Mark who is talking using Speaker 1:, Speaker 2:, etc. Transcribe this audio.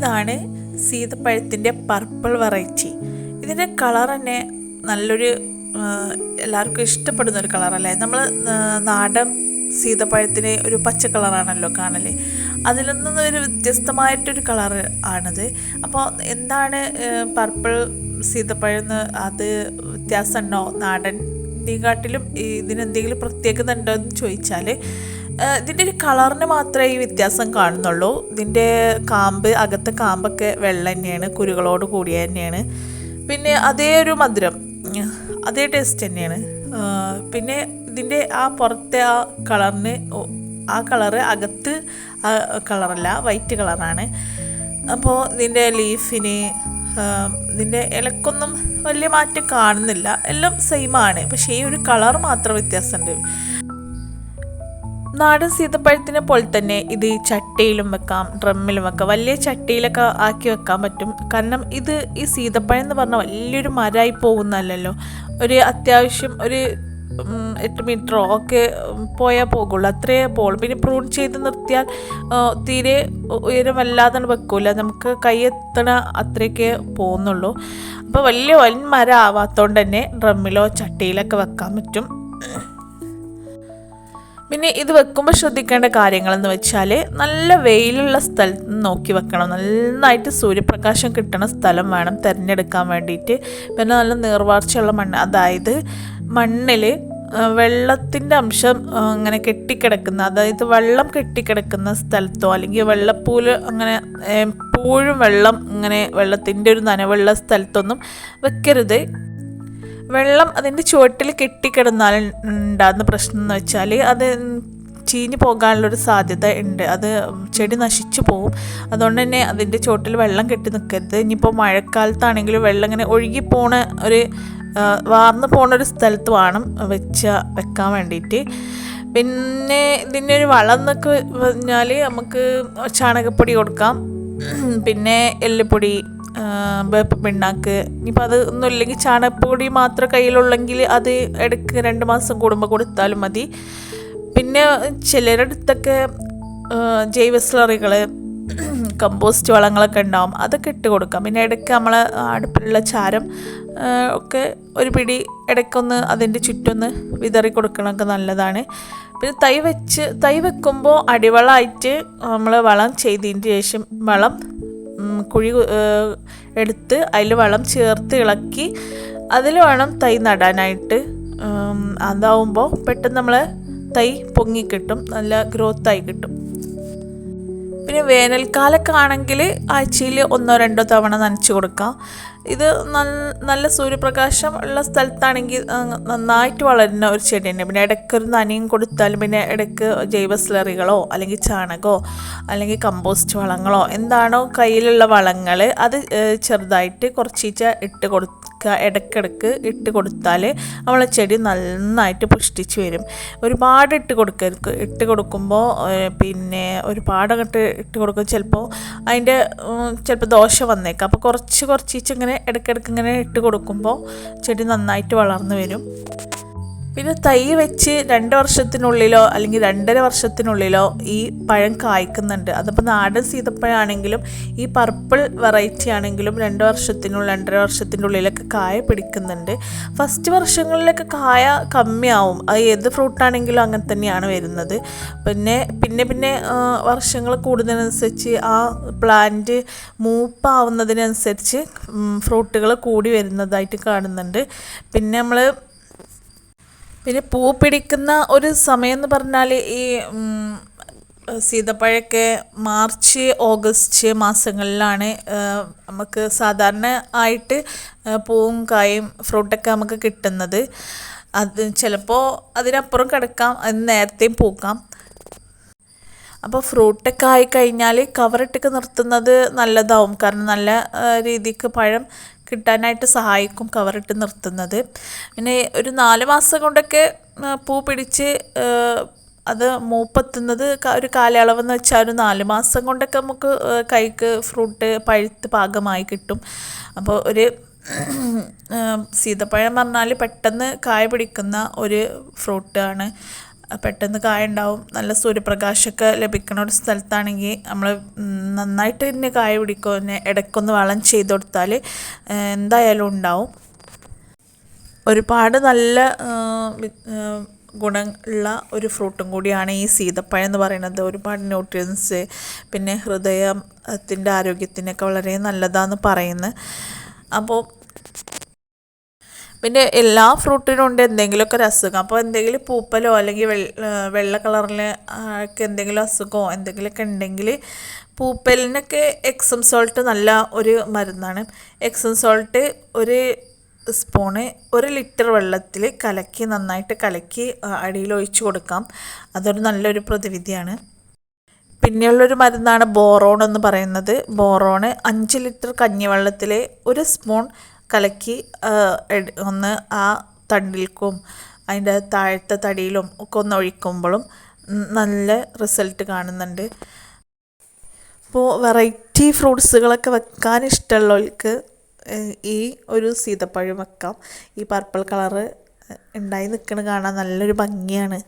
Speaker 1: ഇതാണ് സീതപ്പഴത്തിന്റെ purple variety ഇതിന്റെ കളർ തന്നെ നല്ലൊരു എല്ലാവർക്കും ഇഷ്ടപ്പെടുന്ന ഒരു കളറല്ലേ നമ്മൾ നാടൻ സീതപ്പഴത്തിന് ഒരു പച്ച കളറാണല്ലോ കാണൽ. അതിൽ നിന്നും ഒരു വ്യത്യസ്തമായിട്ടൊരു കളർ ആണിത്. അപ്പോൾ എന്താണ് പർപ്പിൾ സീതപ്പഴം എന്ന് അത് വ്യത്യാസമുണ്ടോ? നാടൻ ഇതിനെക്കാട്ടിലും ഇതിനെന്തെങ്കിലും പ്രത്യേകത ഉണ്ടോ എന്ന് ചോദിച്ചാൽ ഇതിന്റെ ഒരു കളറിന് മാത്രമേ ഈ വ്യത്യാസം കാണുന്നുള്ളൂ. ഇതിന്റെ കാമ്പ് അകത്തെ കാമ്പൊക്കെ വെള്ള തന്നെയാണ് കുരുകളോട് കൂടിയ തന്നെയാണ്. പിന്നെ അതേ ഒരു മധുരം അതേ ടേസ്റ്റ് തന്നെയാണ്. പിന്നെ ഇതിന്റെ ആ പുറത്തെ ആ കളറിന് ആ കളറ് അകത്ത് കളറല്ല വൈറ്റ് കളറാണ്. അപ്പോൾ ഇതിന്റെ ലീഫിന് ഇതിന്റെ ഇലക്കൊന്നും വലിയ മാറ്റം കാണുന്നില്ല. എല്ലാം സെയിമാണ് പക്ഷേ ഈ ഒരു കളർ മാത്രം വ്യത്യാസമുണ്ട്. നാടൻ സീതപ്പഴത്തിനെ പോലെ തന്നെ ഇത് ചട്ടിയിലും വെക്കാം ഡ്രമ്മിലും വെക്കാം. വലിയ ചട്ടിയിലൊക്കെ ആക്കി വെക്കാൻ പറ്റും. കാരണം ഇത് ഈ സീതപ്പഴം എന്ന് പറഞ്ഞാൽ വലിയൊരു മരമായി പോകുന്നതല്ലോ ഒരു അത്യാവശ്യം ഒരു എട്ട് മീറ്ററോ ഒക്കെ പോയാൽ പോകുള്ളൂ. അത്രയേ പോകുള്ളൂ പിന്നെ പ്രൂൺ ചെയ്ത് നിർത്തിയാൽ തീരെ ഉയരം വല്ലാതെ വെക്കൂല. നമുക്ക് കൈ എത്തണ അത്രയൊക്കെ പോകുന്നുള്ളൂ. അപ്പോൾ വലിയ വൻ മരം ആവാത്തതുകൊണ്ട് തന്നെ ഡ്രമ്മിലോ ചട്ടിയിലൊക്കെ വെക്കാൻ പറ്റും. പിന്നെ ഇത് വെക്കുമ്പോൾ ശ്രദ്ധിക്കേണ്ട കാര്യങ്ങളെന്ന് വെച്ചാൽ നല്ല വെയിലുള്ള സ്ഥലത്ത് നോക്കി വെക്കണം. നന്നായിട്ട് സൂര്യപ്രകാശം കിട്ടുന്ന സ്ഥലം വേണം തിരഞ്ഞെടുക്കാൻ വേണ്ടിയിട്ട് പിന്നെ നല്ല നീർവാർച്ചയുള്ള മണ്ണ് അതായത് മണ്ണിൽ വെള്ളത്തിന്റെ അംശം അങ്ങനെ കെട്ടിക്കിടക്കുന്ന അതായത് വെള്ളം കെട്ടിക്കിടക്കുന്ന സ്ഥലത്തോ അല്ലെങ്കിൽ വെള്ളപ്പൂൽ അങ്ങനെ എപ്പോഴും വെള്ളം ഇങ്ങനെ വെള്ളത്തിന്റെ ഒരു നനവുള്ള സ്ഥലത്തൊന്നും വെക്കരുത്. വെള്ളം അതിന്റെ ചുവട്ടിൽ കെട്ടിക്കിടന്നാൽ ഉണ്ടാകുന്ന പ്രശ്നം എന്ന് വെച്ചാൽ അത് ചീഞ്ഞു പോകാനുള്ളൊരു സാധ്യത ഉണ്ട്. അത് ചെടി നശിച്ചു പോകും അതുകൊണ്ട് തന്നെ അതിന്റെ ചുവട്ടിൽ വെള്ളം കെട്ടി നിൽക്കരുത്. ഇനിയിപ്പോൾ മഴക്കാലത്താണെങ്കിലും വെള്ളം ഇങ്ങനെ ഒഴുകി ഒരു വാർന്നു പോണ ഒരു സ്ഥലത്ത് വേണം വെച്ച വെക്കാൻ വേണ്ടിയിട്ട് പിന്നെ ഇതിന്റെ ഒരു വളം എന്നൊക്കെ പറഞ്ഞാൽ നമുക്ക് ചാണകപ്പൊടി കൊടുക്കാം. പിന്നെ എല്ലുപൊടി വേപ്പ് പിണ്ണാക്ക്. ഇനിയിപ്പോൾ അത് ഒന്നും ഇല്ലെങ്കിൽ ചാണകപ്പൊടി മാത്രം കയ്യിലുള്ളെങ്കിൽ അത് ഇടയ്ക്ക് രണ്ട് മാസം കൂടുമ്പോൾ കൊടുത്താലും മതി. പിന്നെ ചിലരടുത്തൊക്കെ ജൈവ സ്ലറികൾ കമ്പോസ്റ്റ് വളങ്ങളൊക്കെ ഉണ്ടാവും. അതൊക്കെ ഇട്ട് കൊടുക്കാം. പിന്നെ ഇടയ്ക്ക് നമ്മൾ അടുപ്പിലുള്ള ചാരം ഒക്കെ ഒരു പിടി ഇടയ്ക്കൊന്ന് അതിന്റെ ചുറ്റൊന്ന് വിതറി കൊടുക്കണമൊക്കെ നല്ലതാണ്. പിന്നെ തൈ വെച്ച് തൈ വെക്കുമ്പോൾ അടിവളമായിട്ട് നമ്മൾ വളം ചെയ്തതിന് ശേഷം വളം കുഴി എടുത്ത് അതിൽ വളം ചേർത്ത് ഇളക്കി അതിൽ വേണം തൈ നടാനായിട്ട്. അതാവുമ്പോൾ പെട്ടെന്ന് നമ്മൾ തൈ പൊങ്ങിക്കിട്ടും നല്ല ഗ്രോത്തായി കിട്ടും. പിന്നെ വേനൽക്കാലക്കാണെങ്കിൽ ആഴ്ചയിൽ ഒന്നോ രണ്ടോ തവണ നനച്ചു കൊടുക്കാം ഇത് നല്ല സൂര്യപ്രകാശം ഉള്ള സ്ഥലത്താണെങ്കിൽ നന്നായിട്ട് വളരുന്ന ഒരു ചെടി തന്നെ പിന്നെ ഇടയ്ക്ക് ഒരു നനയും കൊടുത്താലും പിന്നെ ഇടയ്ക്ക് ജൈവ സ്ലറികളോ അല്ലെങ്കിൽ ചാണകമോ അല്ലെങ്കിൽ കമ്പോസ്റ്റ് വളങ്ങളോ എന്താണോ കയ്യിലുള്ള വളങ്ങൾ അത് ചെറുതായിട്ട് കുറച്ചീച്ച ഇട്ട് കൊടുക്കുക ഇടയ്ക്കിടയ്ക്ക് ഇട്ട് കൊടുത്താൽ നമ്മളെ ചെടി നന്നായിട്ട് പുഷ്ടിച്ച് വരും. ഒരുപാട് ഇട്ട് കൊടുക്കരുത്. ഇട്ട് കൊടുക്കുമ്പോൾ പിന്നെ ഒരുപാട് അങ്ങോട്ട് ഇട്ട് കൊടുക്കും. ചിലപ്പോൾ അതിന്റെ ചിലപ്പോൾ ദോഷം വന്നേക്കാം. അപ്പോൾ കുറച്ച് കുറച്ചിച്ച് ഇങ്ങനെ ഇടയ്ക്കിടയ്ക്ക് ഇങ്ങനെ ഇട്ട് കൊടുക്കുമ്പോൾ ചെടി നന്നായിട്ട് വളർന്നു വരും. പിന്നെ തൈ വെച്ച് രണ്ട് വർഷത്തിനുള്ളിലോ അല്ലെങ്കിൽ രണ്ടര വർഷത്തിനുള്ളിലോ ഈ പഴം കായ്ക്കുന്നുണ്ട്. അതിപ്പോൾ നാടൻ സീതപ്പഴമാണെങ്കിലും ഈ പർപ്പിൾ വെറൈറ്റി ആണെങ്കിലും രണ്ട് വർഷത്തിനുള്ളിൽ രണ്ടര വർഷത്തിന്റെ ഉള്ളിലൊക്കെ കായ പിടിക്കുന്നുണ്ട്. ഫസ്റ്റ് വർഷങ്ങളിലൊക്കെ കായ കമ്മിയാവും. അത് ഏത് ഫ്രൂട്ടാണെങ്കിലും അങ്ങനെ തന്നെയാണ് വരുന്നത്. പിന്നെ പിന്നെ പിന്നെ വർഷങ്ങൾ കൂടുന്നതിനനുസരിച്ച് ആ പ്ലാന്റ് മൂപ്പാവുന്നതിനനുസരിച്ച് ഫ്രൂട്ടുകൾ കൂടി വരുന്നതായിട്ട് കാണുന്നുണ്ട്. പിന്നെ നമ്മൾ പിന്നെ പൂ പിടിക്കുന്ന ഒരു സമയം എന്ന് പറഞ്ഞാൽ ഈ സീതപ്പഴമൊക്കെ മാർച്ച് ഓഗസ്റ്റ് മാസങ്ങളിലാണ് നമുക്ക് സാധാരണ ആയിട്ട് പൂവും കായും ഫ്രൂട്ടൊക്കെ നമുക്ക് കിട്ടുന്നത്. അത് ചിലപ്പോൾ അതിനപ്പുറം കിടക്കാം അത് നേരത്തെയും പൂക്കാം. അപ്പോൾ ഫ്രൂട്ടൊക്കെ ആയി കഴിഞ്ഞാൽ കവറിട്ടൊക്കെ നിർത്തുന്നത് നല്ലതാവും. കാരണം നല്ല രീതിക്ക് പഴം കിട്ടാനായിട്ട് സഹായിക്കും കവറിട്ട് നിർത്തുന്നത്. പിന്നെ ഒരു നാല് മാസം കൊണ്ടൊക്കെ പൂ പിടിച്ച് അത് മൂപ്പെത്തുന്നത് ഒരു കാലയളവെന്ന് വെച്ചാൽ ഒരു നാല് മാസം കൊണ്ടൊക്കെ നമുക്ക് കൈക്ക് ഫ്രൂട്ട് പഴുത്ത് പാകമായി കിട്ടും. അപ്പോൾ ഒരു സീതപ്പഴം പറഞ്ഞാൽ പെട്ടെന്ന് കായ പിടിക്കുന്ന ഒരു ഫ്രൂട്ടാണ് പെട്ടെന്ന് കായ ഉണ്ടാവും നല്ല സൂര്യപ്രകാശമൊക്കെ ലഭിക്കുന്ന ഒരു സ്ഥലത്താണെങ്കിൽ നമ്മൾ നന്നായിട്ട് തന്നെ കായ പിടിക്കും. പിന്നെ ഇടയ്ക്കൊന്ന് വളം ചെയ്ത് കൊടുത്താൽ എന്തായാലും ഉണ്ടാവും. ഒരുപാട് നല്ല ഗുണമുള്ള ഒരു ഫ്രൂട്ടും കൂടിയാണ് ഈ സീതപ്പഴം എന്ന് പറയുന്നത്. ഒരുപാട് ന്യൂട്രിയൻസ് പിന്നെ ഹൃദയത്തിന്റെ ആരോഗ്യത്തിനൊക്കെ വളരെ നല്ലതാണെന്ന് പറയുന്നത്. അപ്പോൾ പിന്നെ എല്ലാ ഫ്രൂട്ടിനും ഉണ്ട് എന്തെങ്കിലുമൊക്കെ ഒരു അസുഖം. അപ്പോൾ എന്തെങ്കിലും പൂപ്പലോ അല്ലെങ്കിൽ വെള്ള കളറിൽ ഒക്കെ എന്തെങ്കിലും അസുഖമോ എന്തെങ്കിലുമൊക്കെ ഉണ്ടെങ്കിൽ പൂപ്പലിനൊക്കെ എക്സം സോൾട്ട് നല്ല ഒരു മരുന്നാണ്. എക്സം സോൾട്ട് ഒരു സ്പൂണ് ഒരു ലിറ്റർ വെള്ളത്തിൽ കലക്കി നന്നായിട്ട് കലക്കി അടിയിൽ ഒഴിച്ച് കൊടുക്കാം. അതൊരു നല്ലൊരു പ്രതിവിധിയാണ്. പിന്നെയുള്ളൊരു മരുന്നാണ് ബോറോൺ എന്ന് പറയുന്നത്. ബോറോണ് അഞ്ച് ലിറ്റർ കഞ്ഞിവെള്ളത്തിൽ ഒരു സ്പൂൺ കലക്കി ഒന്ന് ആ തണ്ടിൽക്കും അതിന്റെ താഴത്തെ തടിയിലും ഒക്കെ ഒന്ന് ഒഴിക്കുമ്പോഴും നല്ല റിസൾട്ട് കാണുന്നുണ്ട്. അപ്പോൾ വെറൈറ്റി ഫ്രൂട്ട്സുകളൊക്കെ വെക്കാൻ ഇഷ്ടമുള്ളവർക്ക് ഈ ഒരു സീതപ്പഴം വെക്കാം. ഈ പർപ്പിൾ കളറ് ഉണ്ടായി നിൽക്കുന്നത് കാണാൻ നല്ലൊരു ഭംഗിയാണ്.